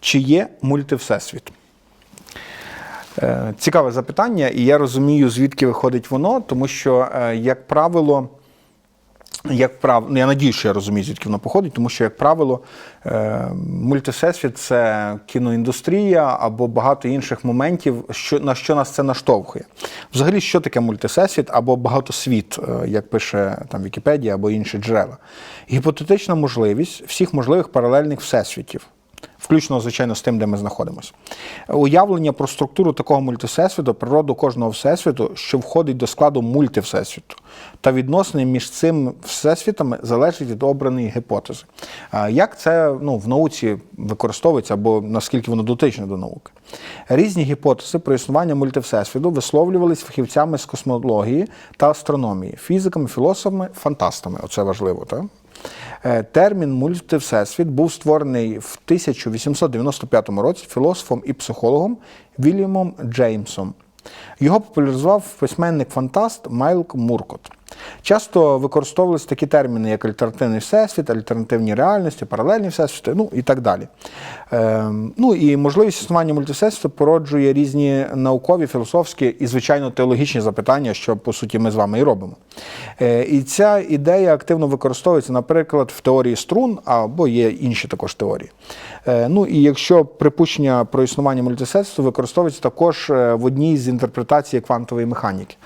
Чи є мультивсесвіт? Е, Цікаве запитання, і я розумію, звідки виходить воно, тому що, е, як правило, як прав... ну, я надію, що я розумію, звідки воно походить, тому що, як правило, е, мультивсесвіт це кіноіндустрія або багато інших моментів, що, на що нас це наштовхує. Взагалі, що таке мультивсесвіт або багатосвіт, як пише там Вікіпедія або інші джерела? Гіпотетична можливість всіх можливих паралельних всесвітів. Включно, звичайно, з тим, де ми знаходимося. Уявлення про структуру такого мультивсесвіту, природу кожного всесвіту, що входить до складу мультивсесвіту, та відносини між цими всесвітами залежить від обраної гіпотези. Як це ну, в науці використовується або наскільки воно дотичне до науки? Різні гіпотези про існування мультивсесвіту висловлювались фахівцями з космології та астрономії, фізиками, філософами, фантастами. Оце важливо, так? Е, Термін мультивсесвіт був створений в 1895 році філософом і психологом Вільямом Джеймсом. Його популяризував письменник-фантаст Майл Муркот. Часто використовувалися такі терміни, як альтернативний всесвіт, альтернативні реальності, паралельні всесвіти, ну і так далі. Е, ну і можливість існування мультивсесвіту породжує різні наукові, філософські і, звичайно, теологічні запитання, що по суті ми з вами і робимо. Е, і ця ідея активно використовується, наприклад, в теорії струн або є інші також теорії. Е, ну і якщо припущення про існування мультисенсу використовується також е, в одній з інтерпретацій квантової механіки.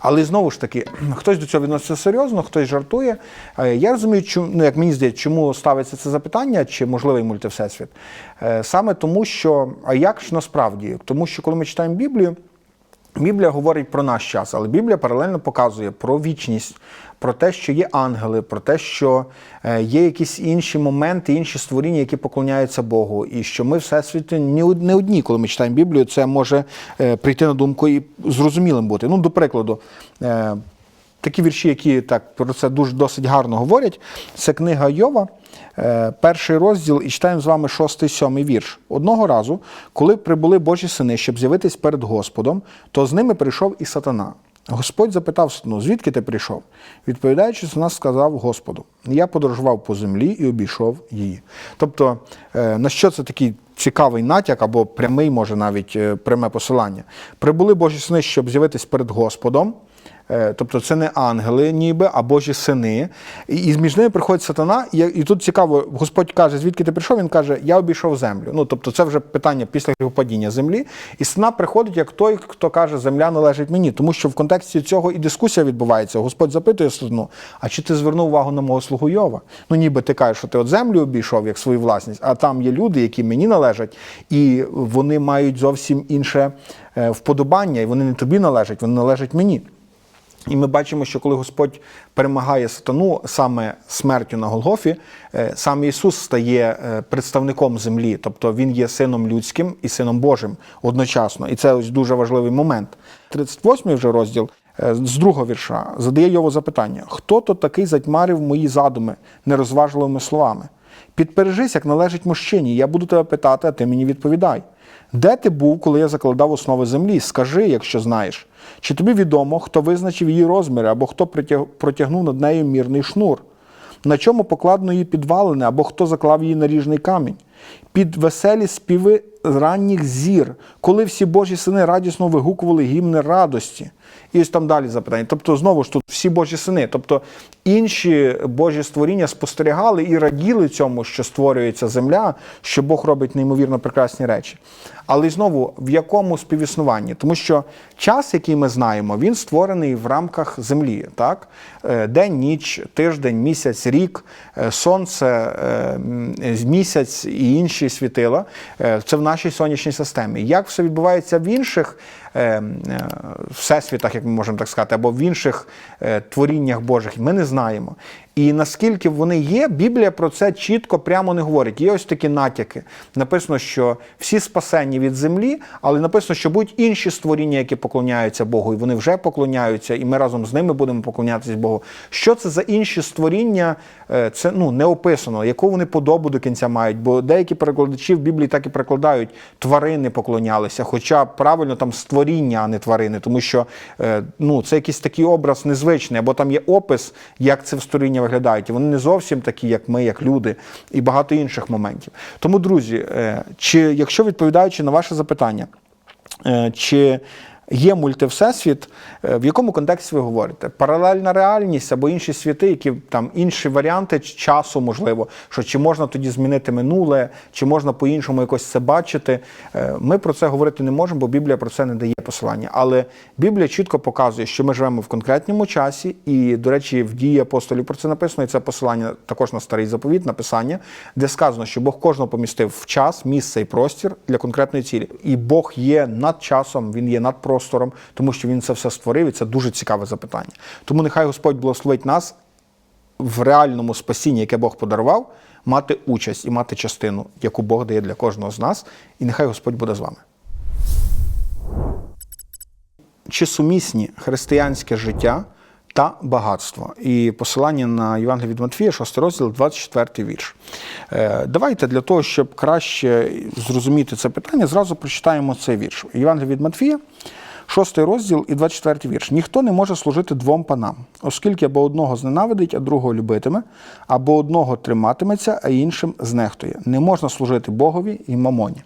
Але знову ж таки, хтось до цього відноситься серйозно, хтось жартує. Е, Я розумію, чому, ну, як мені здається, чому ставиться це запитання, чи можливий мультивсесвіт. Е, Саме тому, що а як ж насправді? Тому що коли ми читаємо Біблію. Біблія говорить про наш час, але Біблія паралельно показує про вічність, про те, що є ангели, про те, що е, є якісь інші моменти, інші створіння, які поклоняються Богу, і що ми всесвіті не одні, коли ми читаємо Біблію, це може прийти на думку і зрозумілим бути. Ну, до прикладу. Такі вірші, які так про це дуже досить гарно говорять, це книга Йова, е, перший розділ, і читаємо з вами шостий сьомий вірш. Одного разу, коли прибули Божі сини, щоб з'явитись перед Господом, то з ними прийшов і сатана. Господь запитав сатану, звідки ти прийшов? Відповідаючи, сатана сказав Господу: Я подорожував по землі і обійшов її. Тобто, е, на що це такий цікавий натяк або прямий, може навіть е, пряме посилання? Прибули Божі сини, щоб з'явитись перед Господом. Е, Тобто це не ангели, ніби, а Божі сини. І, між ними приходить сатана. І, тут цікаво, Господь каже, звідки ти прийшов? Він каже, я обійшов землю. Ну, тобто, це вже питання після падіння землі. І сатана приходить як той, хто каже, земля належить мені. Тому що в контексті цього і дискусія відбувається. Господь запитує сатану, а чи ти звернув увагу на мого слугу Йова? Ну, ніби ти кажеш, що ти от землю обійшов як свою власність, а там є люди, які мені належать, і вони мають зовсім інше е, вподобання, і вони не тобі належать, вони належать мені. І ми бачимо, що коли Господь перемагає сатану саме смертю на Голгофі, е, сам Ісус стає е, представником землі, тобто Він є сином людським і сином Божим одночасно. І це ось дуже важливий момент. 38 вже розділ е, з другого вірша задає його запитання: хто то такий затьмарив мої задуми нерозважливими словами? Підпережись, як належить мужчині, я буду тебе питати, а ти мені відповідай. Де ти був, коли я закладав основи землі? Скажи, якщо знаєш. Чи тобі відомо, хто визначив її розміри, або хто протягнув над нею мірний шнур? На чому покладено її підвалини, або хто заклав її наріжний камінь? Під веселі співи ранніх зір, коли всі Божі сини радісно вигукували гімни радості. І ось там далі запитання. Тобто, знову ж тут всі Божі сини, тобто інші Божі створіння спостерігали і раділи цьому, що створюється земля, що Бог робить неймовірно прекрасні речі. Але знову в якому співіснуванні? Тому що час, який ми знаємо, він створений в рамках землі. Так? Е, День, ніч, тиждень, місяць, рік, е, сонце, е, місяць і інші світила. Е, Це в нашій сонячній системі. Як все відбувається в інших всесвітах, як ми можемо так сказати, або в інших е, творіннях Божих, ми не знаємо. І наскільки вони є, Біблія про це чітко прямо не говорить. Є ось такі натяки. Написано, що всі спасені від землі, але написано, що будуть інші створіння, які поклоняються Богу, і вони вже поклоняються, і ми разом з ними будемо поклонятися Богу. Що це за інші створіння? Е, Це ну не описано, яку вони подобу до кінця мають. Бо деякі перекладачі в Біблії так і перекладають тварини поклонялися, хоча правильно там створіння. Створіння, а не тварини, тому що е, ну, це якийсь такий образ незвичний, або там є опис, як це в створіння виглядають. Вони не зовсім такі, як ми, як люди, і багато інших моментів. Тому, друзі, е, чи якщо відповідаючи на ваше запитання, Е, Чи є мультивсесвіт, е, в якому контексті ви говорите? Паралельна реальність або інші світи, які там інші варіанти часу, можливо, що чи можна тоді змінити минуле, чи можна по-іншому якось це бачити. Е, Ми про це говорити не можемо, бо Біблія про це не дає посилання. Але Біблія чітко показує, що ми живемо в конкретному часі, і, до речі, в дії апостолів про це написано, і це посилання також на старий заповіт, написання, де сказано, що Бог кожного помістив в час, місце і простір для конкретної цілі. І Бог є над часом, він є над простором, тому що він це все створив, і це дуже цікаве запитання. Тому нехай Господь благословить нас в реальному спасінні, яке Бог подарував, мати участь і мати частину, яку Бог дає для кожного з нас, і нехай Господь буде з вами. Чи сумісні християнське життя та багатство? І посилання на Євангелія від Матфія, 6 розділ, 24 вірш. Е, Давайте для того, щоб краще зрозуміти це питання, зразу прочитаємо цей вірш. Євангелія від Матфія, 6 розділ і 24 вірш. Ніхто не може служити двом панам, оскільки або одного зненавидить, а другого любитиме, або одного триматиметься, а іншим знехтує. Не можна служити Богові і мамоні.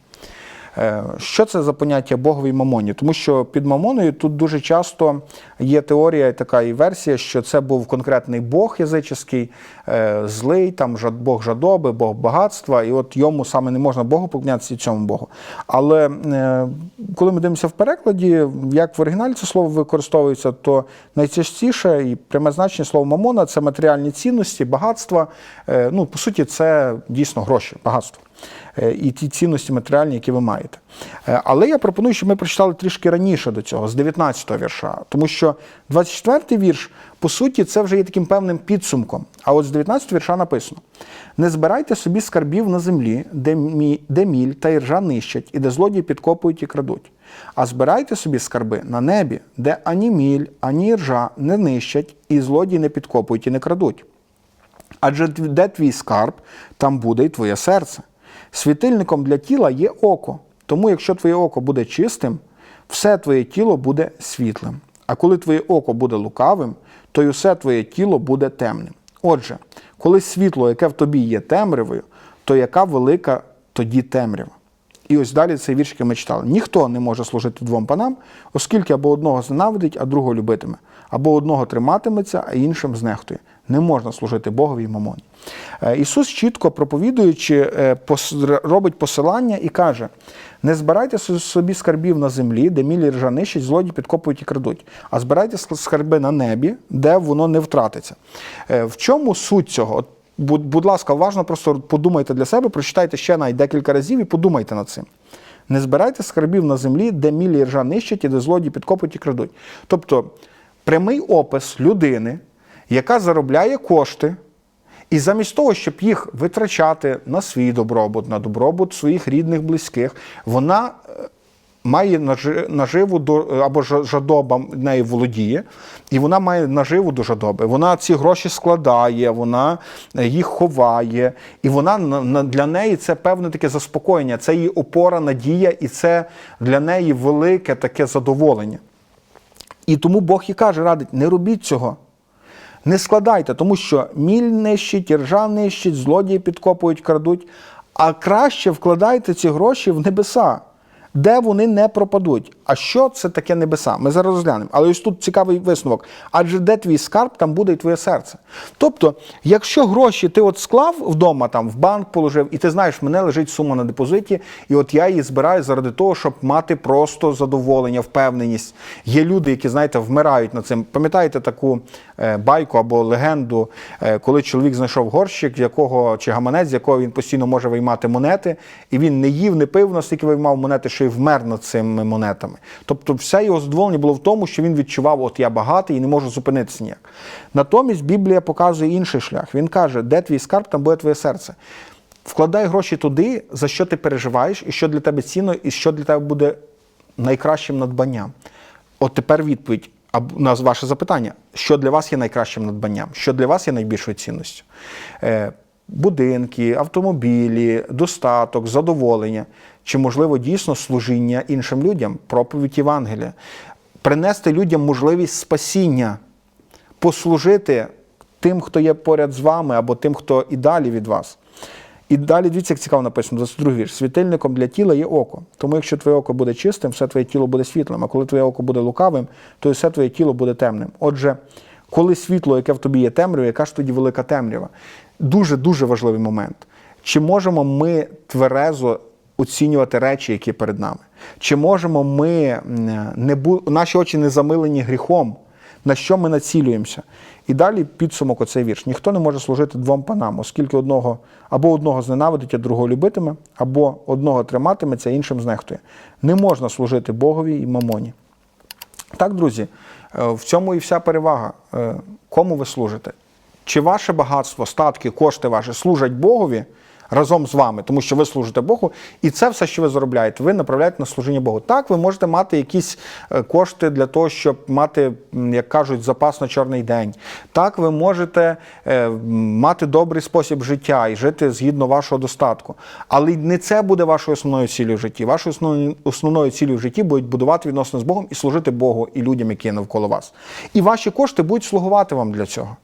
Е, Що це за поняття Богові мамоні? Тому що під мамоною тут дуже часто є теорія, така і версія, що це був конкретний Бог язичний, е, злий, там Бог жадоби, Бог багатства, і от йому саме не можна Богу поклонятися і цьому Богу. Але е, коли ми дивимося в перекладі, як в оригіналі це слово використовується, то найчастіше і пряме значення слова мамона це матеріальні цінності, багатства. Ну, по суті, це дійсно гроші, багатство. Е, і ті цінності матеріальні, які ви маєте. Е, Але я пропоную, щоб ми прочитали трішки раніше до цього, з 19-го вірша, тому що 24-й вірш, по суті, це вже є таким певним підсумком. А от з 19-го вірша написано: не збирайте собі скарбів на землі, де, мі, де міль та іржа нищать, і де злодії підкопують і крадуть. А збирайте собі скарби на небі, де ані міль, ані іржа не нищать, і злодії не підкопують і не крадуть. Адже де твій скарб, там буде й твоє серце. Світильником для тіла є око. Тому, якщо твоє око буде чистим, все твоє тіло буде світлим. А коли твоє око буде лукавим, то й усе твоє тіло буде темним. Отже, коли світло, яке в тобі є темрявою, то яка велика тоді темрява? І ось далі цей вірш, який ми читали. Ніхто не може служити двом панам, оскільки або одного зненавидить, а другого любитиме, або одного триматиметься, а іншим знехтує. Не можна служити Богові і мамоні. Е, Ісус, чітко проповідуючи, е, робить посилання і каже: не збирайте собі скарбів на землі, де мілі ржа нищать, злодії підкопують і крадуть, а збирайте скарби на небі, де воно не втратиться. Е, В чому суть цього? Будь ласка, уважно просто подумайте для себе, прочитайте ще навіть декілька разів і подумайте над цим. Не збирайте скарбів на землі, де мілі ржа нищать і де злодії підкопують і крадуть. Тобто прямий опис людини, яка заробляє кошти, і замість того, щоб їх витрачати на свій добробут, на добробут своїх рідних, близьких, вона е, має наживу до або жадоба нею володіє, і вона має наживу до жадоби. Вона ці гроші складає, вона е, їх ховає, і вона на- на- для неї це певне таке заспокоєння, це її опора, надія, і це для неї велике таке задоволення. І тому Бог і каже, радить, не робіть цього. Не складайте, тому що міль нищить, ржа нищить, злодії підкопують, крадуть. А краще вкладайте ці гроші в небеса, де вони не пропадуть. А що це таке небеса? Ми зараз розглянемо. Але ось тут цікавий висновок. Адже де твій скарб, там буде і твоє серце. Тобто, якщо гроші ти от склав вдома, там в банк положив, і ти знаєш, в мене лежить сума на депозиті, і от я її збираю заради того, щоб мати просто задоволення, впевненість. Є люди, які, знаєте, вмирають над цим. Пам'ятаєте таку е, байку або легенду, е, коли чоловік знайшов горщик, якого чи гаманець, з якого він постійно може виймати монети, і він не їв, не пив, наскільки виймав монети, що й вмер над цими монетами. Тобто, все його задоволення було в тому, що він відчував, от я багатий і не можу зупинитися ніяк. Натомість Біблія показує інший шлях. Він каже, де твій скарб, там буде твоє серце. Вкладай гроші туди, за що ти переживаєш, і що для тебе цінно, і що для тебе буде найкращим надбанням. От тепер відповідь на ваше запитання: що для вас є найкращим надбанням, що для вас є найбільшою цінністю? Е, будинки, автомобілі, достаток, задоволення, чи можливо дійсно служіння іншим людям, проповідь Євангелія, принести людям можливість спасіння, послужити тим, хто є поряд з вами, або тим, хто і далі від вас. І далі дивіться, як цікаво написано, 22 вірш. Світильником для тіла є око. Тому якщо твоє око буде чистим, все твоє тіло буде світлим. А коли твоє око буде лукавим, то все твоє тіло буде темним. Отже, коли світло, яке в тобі є темрява, яка ж тоді велика темрява? Дуже дуже важливий момент. Чи можемо ми тверезо оцінювати речі, які перед нами? Чи можемо ми не бу... наші очі не замилені гріхом? На що ми націлюємося? І далі підсумок оцей вірш. Ніхто не може служити двом панам, оскільки одного або одного зненавидить, а другого любитиме, або одного триматиметься, а іншим знехтує. Не можна служити Богові і мамоні. Так, друзі, е, в цьому і вся перевага. Е, Кому ви служите? Чи ваше багатство, статки, кошти ваші служать Богові разом з вами, тому що ви служите Богу, і це все, що ви заробляєте, ви направляєте на служіння Богу. Так, ви можете мати якісь е, кошти для того, щоб мати, як кажуть, запас на чорний день. Так, ви можете е, мати добрий спосіб життя і жити згідно вашого достатку. Але не це буде вашою основною цілею в житті. Вашою основною, цілею в житті будуть будувати відносини з Богом і служити Богу і людям, які навколо вас. І ваші кошти будуть слугувати вам для цього.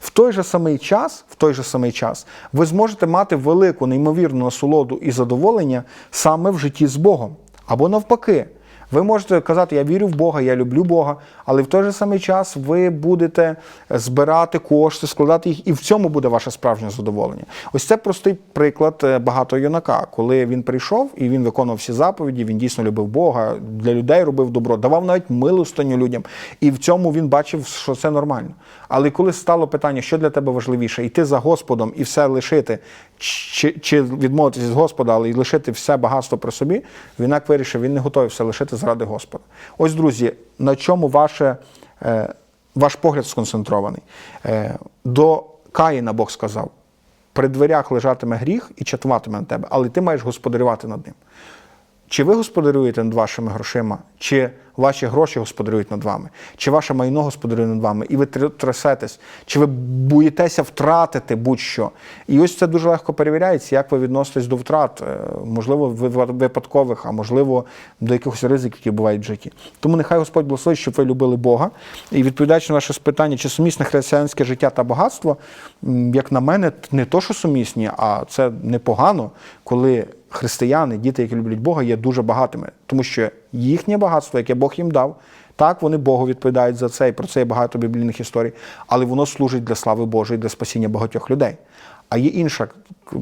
В той же самий час, в той же самий час, ви зможете мати велику неймовірну насолоду і задоволення саме в житті з Богом. Або навпаки, ви можете казати, я вірю в Бога, я люблю Бога, але в той же самий час ви будете збирати кошти, складати їх, і в цьому буде ваше справжнє задоволення. Ось це простий приклад е, багатого юнака, коли він прийшов і він виконував всі заповіді, він дійсно любив Бога, для людей робив добро, давав навіть милостиню людям. І в цьому він бачив, що це нормально. Але коли стало питання, що для тебе важливіше, йти за Господом і все лишити, чи, чи відмовитися від Господа, але й лишити все багатство при собі, він як вирішив, він не готовий все лишити заради Господа. Ось, друзі, на чому ваше, е, ваш погляд сконцентрований? Е, до Каїна Бог сказав: при дверях лежатиме гріх і чатуватиме на тебе, але ти маєш господарювати над ним. Чи ви господарюєте над вашими грошима, чи ваші гроші господарюють над вами, чи ваше майно господарює над вами, і ви тр- трясетесь, чи ви боїтеся втратити будь-що. І ось це дуже легко перевіряється, як ви відноситесь до втрат, е, можливо, ви- випадкових, а можливо, до якихось ризиків, які бувають в житті. Тому нехай Господь благословить, щоб ви любили Бога. І відповідаючи на ваше питання, чи сумісне християнське життя та багатство, як на мене, не то, що сумісні, а це непогано, коли християни, діти, які люблять Бога, є дуже багатими, тому що їхнє багатство, яке Бог їм дав, так вони Богу відповідають за це, і про це є багато біблійних історій, але воно служить для слави Божої, для спасіння багатьох людей. А є інша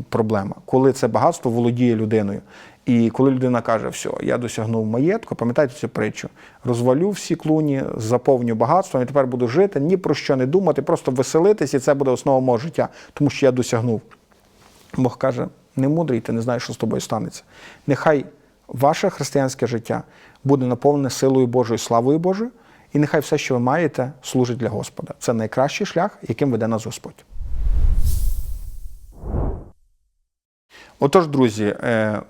проблема, коли це багатство володіє людиною. І коли людина каже, все, я досягнув маєтку, пам'ятаєте цю притчу, розвалю всі клуні, заповню багатством і тепер буду жити, ні про що не думати, просто веселитись, і це буде основа мого життя, тому що я досягнув. Бог каже: не мудрий, ти не знаєш, що з тобою станеться. Нехай ваше християнське життя буде наповнене силою Божою, славою Божою, і нехай все, що ви маєте, служить для Господа. Це найкращий шлях, яким веде нас Господь. Отож, друзі, е,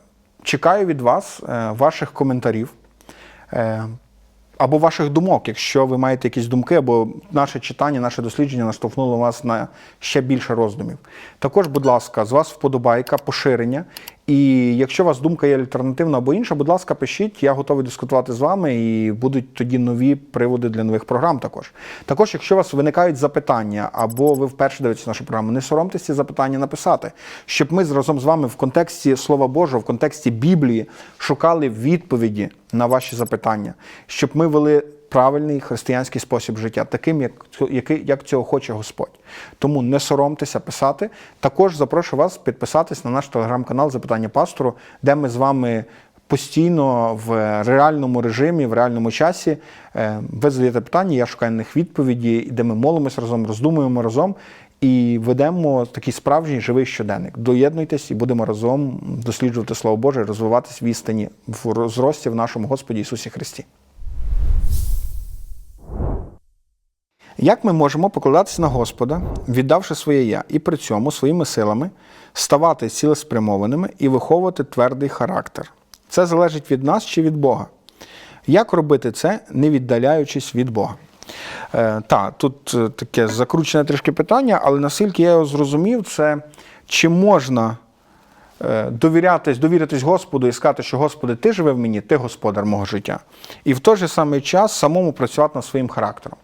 чекаю від вас е, ваших коментарів. е, або ваших думок, якщо ви маєте якісь думки, або наше читання, наше дослідження наштовхнуло вас на ще більше роздумів. Також, будь ласка, з вас вподобайка, поширення. І якщо у вас думка є альтернативна або інша, будь ласка, пишіть, я готовий дискутувати з вами, і будуть тоді нові приводи для нових програм. Також, також, якщо у вас виникають запитання, або ви вперше дивитеся нашу програму, не соромтесь ці запитання написати, щоб ми разом з вами в контексті Слова Божого, в контексті Біблії шукали відповіді на ваші запитання, щоб ми вели правильний християнський спосіб життя, таким, як, який, як цього хоче Господь. Тому не соромтеся писати. Також запрошую вас підписатись на наш телеграм-канал Запитання пастору, де ми з вами. Постійно в реальному режимі, в реальному часі е, ви задаєте питання, я шукаю на них відповіді, де ми молимося разом, роздумуємо разом і ведемо такий справжній живий щоденник. Доєднуйтесь і будемо разом досліджувати Слово Боже, розвиватись в істині в зрості в нашому Господі Ісусі Христі. Як ми можемо покладатися на Господа, віддавши своє я, і при цьому своїми силами ставати цілеспрямованими і виховувати твердий характер? Це залежить від нас чи від Бога. Як робити це, не віддаляючись від Бога? Е, та, тут е, таке закручене трішки питання, але наскільки я його зрозумів, це чи можна довірятись, довіритись Господу і сказати, що Господи, ти живе в мені, ти господар мого життя. І в той же самий час самому працювати над своїм характером.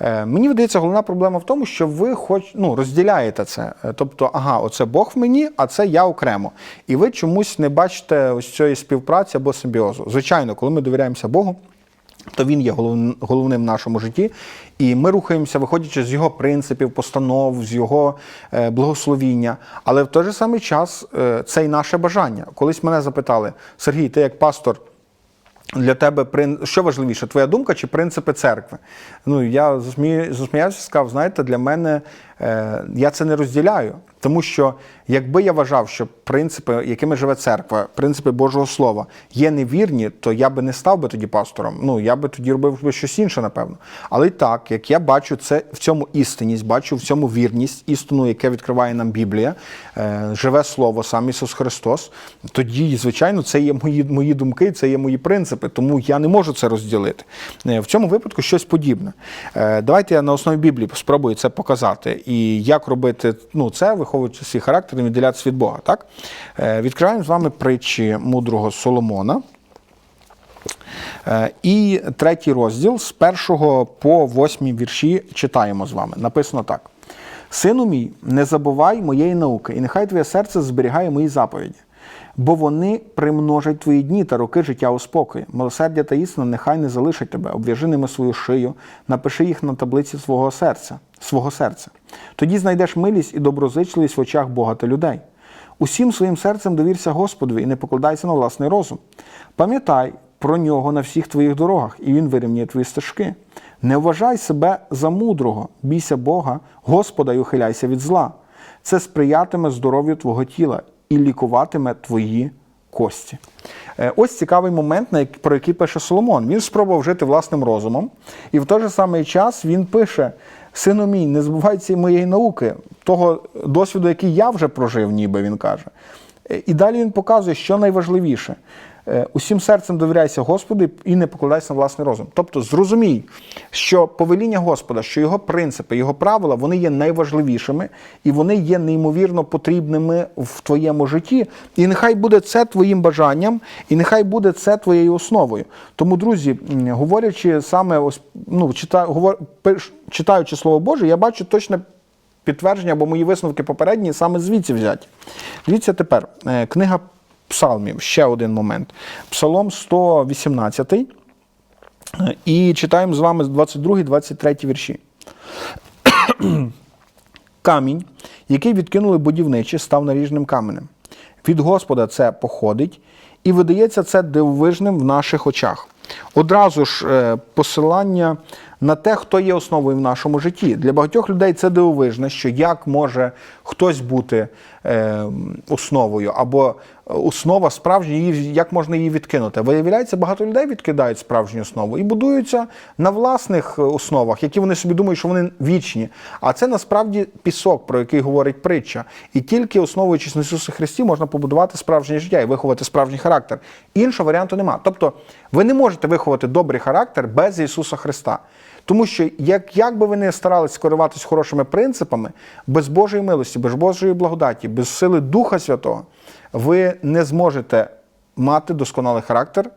Е, Мені видається, головна проблема в тому, що ви хоч ну, розділяєте це. Е, Тобто, ага, оце Бог в мені, а це я окремо. І ви чомусь не бачите ось цієї співпраці або симбіозу. Звичайно, коли ми довіряємося Богу. То він є голов- головним в нашому житті, і ми рухаємося, виходячи з його принципів, постанов, з його е, благословіння. Але в той же самий час е, це й наше бажання. Колись мене запитали: Сергій, ти як пастор, для тебе що важливіше, твоя думка чи принципи церкви? Ну я засміявся, сказав, знаєте, для мене я це не розділяю. Тому що якби я вважав, що принципи, якими живе церква, принципи Божого Слова, є невірні, то я би не став би тоді пастором. Ну я би тоді робив би щось інше, напевно. Але так, як я бачу це в цьому істинність, бачу в цьому вірність, істину, яке відкриває нам Біблія, е, живе Слово, сам Ісус Христос, тоді, звичайно, це є мої, мої думки, це є мої принципи, тому я не можу це розділити. Е, В цьому випадку щось подібне. Е, Давайте я на основі Біблії спробую це показати. І як робити ну, це, виховуючи свій характер і відділятися від Бога. Так? Е, Відкриваємо з вами притчі мудрого Соломона. Е, І третій розділ з першого по восьмій вірші читаємо з вами. Написано так: Сину мій, не забувай моєї науки, і нехай твоє серце зберігає мої заповіді, бо вони примножать твої дні та роки життя у спокої. Милосердя та істина нехай не залишать тебе, обв'яжи ними свою шию, напиши їх на таблиці свого серця, свого серця. Тоді знайдеш милість і доброзичливість в очах Бога та людей. Усім своїм серцем довірся Господові і не покладайся на власний розум. Пам'ятай про нього на всіх твоїх дорогах, і він вирівняє твої стежки. Не вважай себе за мудрого, бійся Бога, Господа і ухиляйся від зла. Це сприятиме здоров'ю твого тіла і лікуватиме твої кості. Е, Ось цікавий момент, про який пише Соломон. Він спробував жити власним розумом, і в той же самий час він пише: Сину мій, не забувай цієї моєї науки, того досвіду, який я вже прожив, ніби він каже. Е, І далі він показує, що найважливіше. Е, Усім серцем довіряйся Господу і не покладайся на власний розум. Тобто зрозумій, що повеління Господа, що його принципи, його правила, вони є найважливішими і вони є неймовірно потрібними в твоєму житті. І нехай буде це твоїм бажанням, і нехай буде це твоєю основою. Тому, друзі, говорячи саме ось ну чита, говор, читаючи слово Боже, я бачу точне підтвердження, або мої висновки попередні саме звідси взяті. Дивіться тепер, е, книга Псалмів, ще один момент. Псалом 118. е, І читаємо з вами 22-23 вірші. Камінь, який відкинули будівничі, став наріжним каменем. Від Господа це походить, і видається це дивовижним в наших очах. Одразу ж е, посилання на те, хто є основою в нашому житті. Для багатьох людей це дивовижне, що як може хтось бути е, основою, або основа справжня, як можна її відкинути. Виявляється, багато людей відкидають справжню основу і будуються на власних е, основах, які вони собі думають, що вони вічні. А це насправді пісок, про який говорить притча. І тільки основуючись на Ісусі Христі, можна побудувати справжнє життя і виховати справжній характер. Іншого варіанту нема. Тобто, ви не можете виховати добрий характер без Ісуса Христа. Тому що як, як би ви не старалися керуватися хорошими принципами, без Божої милості, без Божої благодаті, без сили Духа Святого, ви не зможете мати досконалий характер,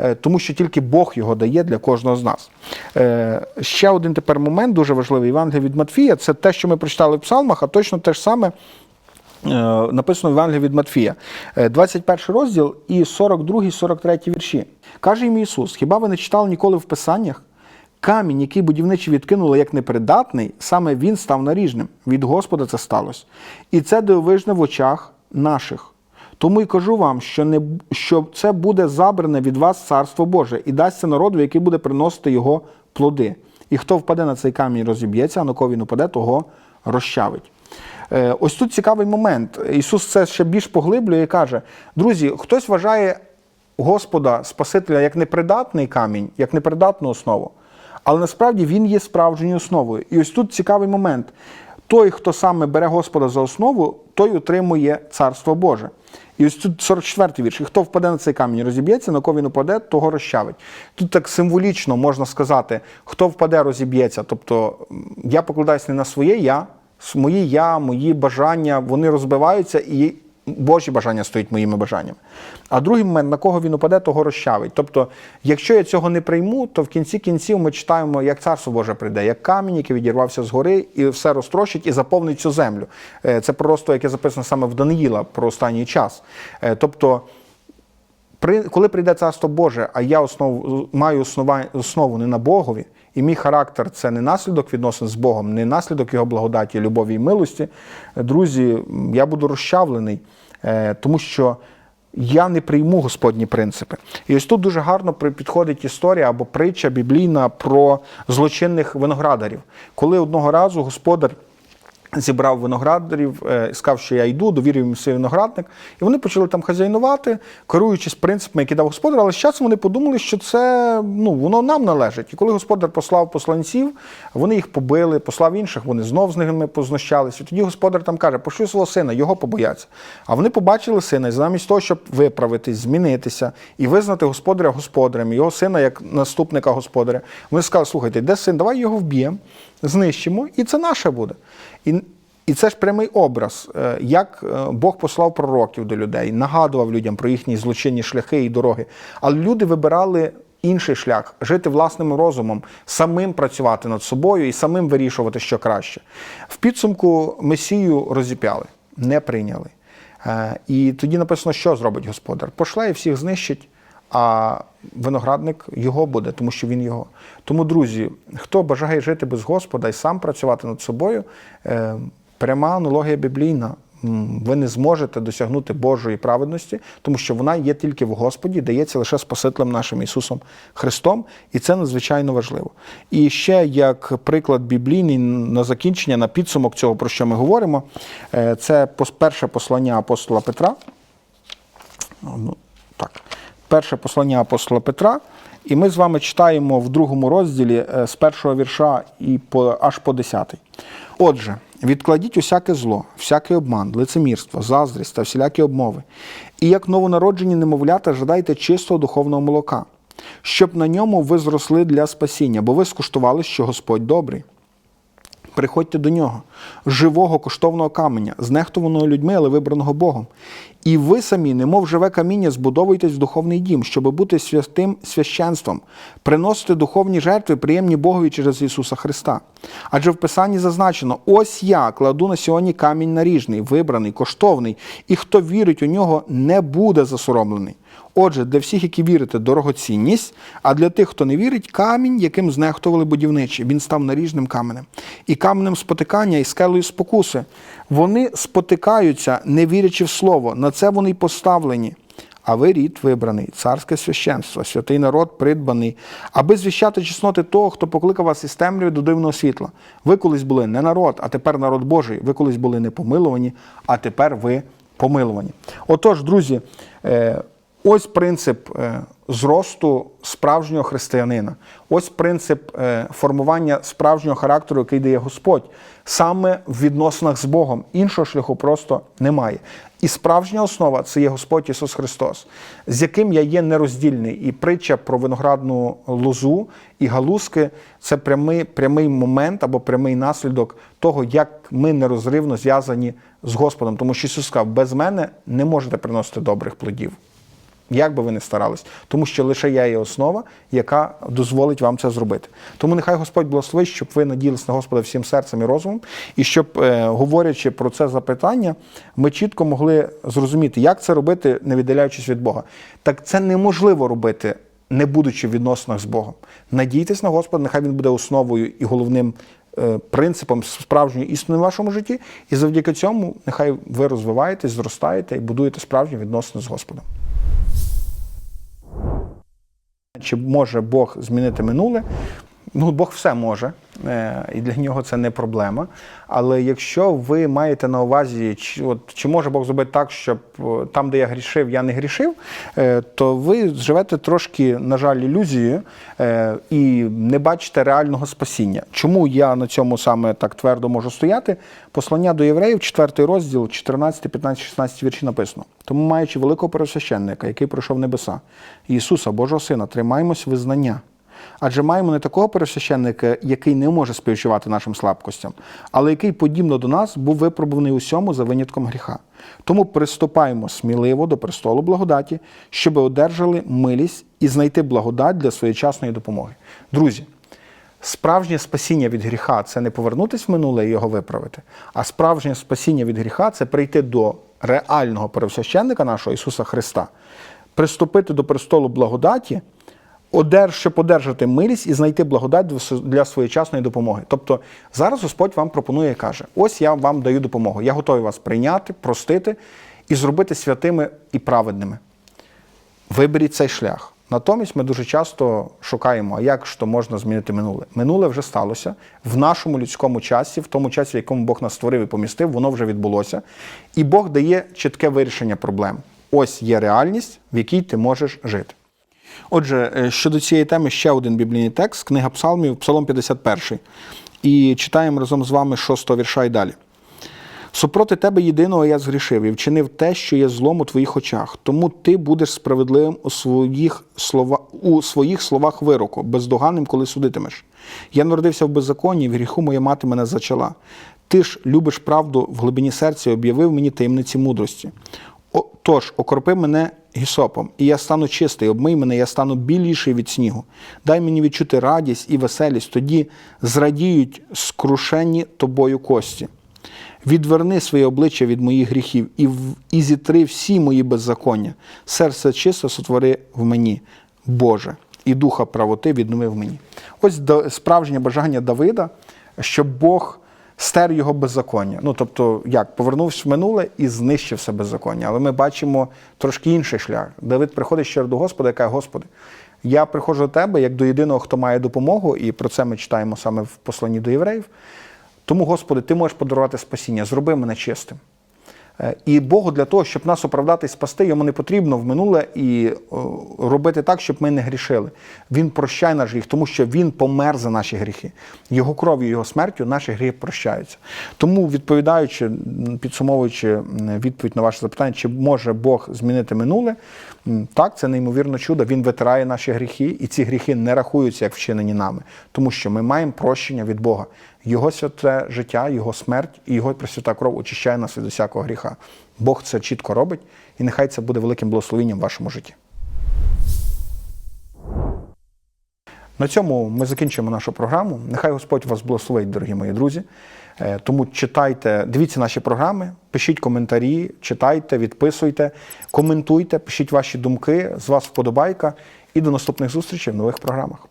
е, тому що тільки Бог його дає для кожного з нас. Е, Ще один тепер момент дуже важливий Євангелія від Матфія це те, що ми прочитали в псалмах, а точно те ж саме. е, Написано в Євангелії від Матфія, Е, 21 розділ і 42-43 вірші. Каже їм Ісус: Хіба ви не читали ніколи в Писаннях? Камінь, який будівничі відкинули як непридатний, саме він став наріжним. Від Господа це сталося. І це дивовижне в очах наших. Тому й кажу вам, що, не, що це буде забране від вас царство Боже, і дасться народу, який буде приносити його плоди. І хто впаде на цей камінь, розіб'ється, а на кого він упаде, того розчавить. Е, Ось тут цікавий момент. Ісус це ще більш поглиблює і каже: друзі, хтось вважає Господа Спасителя як непридатний камінь, як непридатну основу. Але насправді він є справжньою основою. І ось тут цікавий момент. Той, хто саме бере Господа за основу, той отримує Царство Боже. І ось тут 44-й вірш. І хто впаде на цей камінь, розіб'ється, на кого він упаде, того розчавить. Тут так символічно можна сказати, хто впаде, розіб'ється. Тобто я покладаюся не на своє я, Мої я, мої бажання, вони розбиваються, і Божі бажання стоять моїми бажаннями. А другий момент, на кого він упаде, того розчавить. Тобто, якщо я цього не прийму, то в кінці кінців ми читаємо, як царство Боже прийде, як камінь, який відірвався з гори, і все розтрощить і заповнить цю землю. Е, Це просто, яке записано саме в Даниїла про останній час. Е, Тобто, коли прийде царство Боже, а я основу, маю основа, основу не на Богові, і мій характер це не наслідок відносин з Богом, не наслідок його благодаті, любові і милості, е, друзі, я буду розчавлений, тому що я не прийму Господні принципи. І ось тут дуже гарно підходить історія або притча біблійна про злочинних виноградарів. Коли одного разу господар зібрав виноградарів, е, сказав, що я йду, довірив їм свій виноградник, і вони почали там хазяйнувати, керуючись принципами, які дав господар, але з часом вони подумали, що це ну, воно нам належить. І коли господар послав посланців, вони їх побили, послав інших, вони знов з ними познущалися. І тоді господар там каже, пошлю свого сина, його побояться. А вони побачили сина, і замість того, щоб виправитись, змінитися і визнати господаря господарем, його сина як наступника господаря, вони сказали, слухайте, де син, давай його вб'ємо, знищимо, і це наше буде. І, і це ж прямий образ, е, як е, Бог послав пророків до людей, нагадував людям про їхні злочинні шляхи і дороги. Але люди вибирали інший шлях жити власним розумом, самим працювати над собою і самим вирішувати, що краще. В підсумку Месію розіп'яли, не прийняли. Е, І тоді написано, що зробить господар. Пошле і всіх знищить, а виноградник його буде, тому що він його. Тому, друзі, хто бажає жити без Господа і сам працювати над собою, е, пряма аналогія біблійна. Ви не зможете досягнути Божої праведності, тому що вона є тільки в Господі, дається лише Спасителем нашим Ісусом Христом, і це надзвичайно важливо. І ще як приклад біблійний на закінчення, на підсумок цього, про що ми говоримо, е, це перше послання апостола Петра. Ну, так. Перше послання апостола Петра. І ми з вами читаємо в другому розділі е, з першого вірша і по, аж по десятий. Отже, відкладіть усяке зло, всякий обман, лицемірство, заздрість та всілякі обмови. І як новонароджені немовлята жадайте чистого духовного молока, щоб на ньому ви зросли для спасіння, бо ви скуштували, що Господь добрий. Приходьте до нього, живого коштовного каменя, знехтуваного людьми, але вибраного Богом. І ви самі, немов живе каміння, збудовуйтесь в духовний дім, щоб бути святим священством, приносити духовні жертви, приємні Богові через Ісуса Христа. Адже в Писанні зазначено: ось я кладу на сьогодні камінь наріжний, вибраний, коштовний, і хто вірить у нього, не буде засоромлений. Отже, для всіх, які вірите, дорогоцінність, а для тих, хто не вірить, камінь, яким знехтували будівничі. Він став наріжним каменем. І каменем спотикання, і скелею спокуси. Вони спотикаються, не вірячи в слово. На це вони й поставлені. А ви рід вибраний, царське священство, святий народ придбаний, аби звіщати чесноти того, хто покликав вас із темряви до дивного світла. Ви колись були не народ, а тепер народ Божий. Ви колись були не помилувані, а тепер ви помилувані. Отож, друзі, е, ось принцип е, зросту справжнього християнина. Ось принцип е, формування справжнього характеру, який дає Господь, саме в відносинах з Богом. Іншого шляху просто немає. І справжня основа це є Господь Ісус Христос, з яким я є нероздільний. І притча про виноградну лозу і галузки це прямий, прямий момент або прямий наслідок того, як ми нерозривно зв'язані з Господом. Тому що Ісус сказав, без мене не можете приносити добрих плодів. Як би ви не старались, тому що лише я є основа, яка дозволить вам це зробити. Тому нехай Господь благословить, щоб ви надіялись на Господа всім серцем і розумом, і щоб, е, говорячи про це запитання, ми чітко могли зрозуміти, як це робити, не віддаляючись від Бога. Так це неможливо робити, не будучи в відносинах з Богом. Надійтесь на Господа, нехай він буде основою і головним е, принципом справжньої істини в вашому житті, і завдяки цьому нехай ви розвиваєтесь, зростаєте і будуєте справжні відносини з Господом. Чи може Бог змінити минуле? Ну, Бог все може, е, і для нього це не проблема. Але якщо ви маєте на увазі, чи, от, чи може Бог зробити так, щоб е, там, де я грішив, я не грішив, е, то ви живете трошки, на жаль, ілюзією і не бачите реального спасіння. Чому я на цьому саме так твердо можу стояти? Послання до євреїв, 4 розділ, 14, 15, 16 вірші написано. Тому, маючи великого пересвященника, який пройшов небеса, Ісуса, Божого Сина, тримаємось визнання. Адже маємо не такого пересвященника, який не може співчувати нашим слабкостям, але який, подібно до нас, був випробуваний усьому за винятком гріха. Тому приступаємо сміливо до престолу благодаті, щоб одержали милість і знайти благодать для своєчасної допомоги. Друзі, Справжнє спасіння від гріха це не повернутися в минуле і його виправити, а справжнє спасіння від гріха це прийти до реального первосвященника нашого Ісуса Христа, приступити до престолу благодаті, одер, щоб одержати милість і знайти благодать для своєчасної допомоги. Тобто зараз Господь вам пропонує і каже: ось я вам даю допомогу. Я готовий вас прийняти, простити і зробити святими і праведними. Виберіть цей шлях. Натомість ми дуже часто шукаємо, а як ж то можна змінити минуле. Минуле вже сталося в нашому людському часі, в тому часі, в якому Бог нас створив і помістив, воно вже відбулося. І Бог дає чітке вирішення проблем. Ось є реальність, в якій ти можеш жити. Отже, е, щодо цієї теми ще один біблійний текст, книга Псалмів, Псалом 51. І читаємо разом з вами 6 вірша і далі. Супроти тебе єдиного я згрішив і вчинив те, що є злом у твоїх очах. Тому ти будеш справедливим у своїх, слова, у своїх словах вироку, бездоганним, коли судитимеш. Я народився в беззаконні, в гріху моя мати мене зачала. Ти ж любиш правду в глибині серця, і об'явив мені таємниці мудрості. Тож, окропи мене гісопом, і я стану чистий, обмий мене, я стану біліший від снігу. Дай мені відчути радість і веселість, тоді зрадіють скрушені тобою кості. Відверни своє обличчя від моїх гріхів і, і зітри всі мої беззаконня. Серце чисто сотвори в мені, Боже, і духа правоти віднови мені. Ось справжнє бажання Давида, щоб Бог стер його беззаконня. Ну, тобто, як повернувся в минуле і знищив все беззаконня. Але ми бачимо трошки інший шлях. Давид приходить ще до Господа і каже, Господи, я приходжу до тебе як до єдиного, хто має допомогу, і про це ми читаємо саме в посланні до євреїв. Тому, Господи, Ти можеш подарувати спасіння, зроби мене чистим. І Богу для того, щоб нас оправдати і спасти, йому не потрібно в минуле і робити так, щоб ми не грішили. Він прощає наш гріх, тому що Він помер за наші гріхи. Його кров'ю, його смертю наші гріхи прощаються. Тому, відповідаючи, підсумовуючи відповідь на ваше запитання, чи може Бог змінити минуле, так, це неймовірно чудо. Він витирає наші гріхи, і ці гріхи не рахуються як вчинені нами, тому що ми маємо прощення від Бога. Його святе життя, Його смерть і Його пресвята кров очищає нас від усякого гріха. Бог це чітко робить, і нехай це буде великим благословенням в вашому житті. На цьому ми закінчуємо нашу програму. Нехай Господь вас благословить, дорогі мої друзі. Е, Тому читайте, дивіться наші програми, пишіть коментарі, читайте, відписуйте, коментуйте, пишіть ваші думки. З вас вподобайка. І до наступних зустрічей в нових програмах.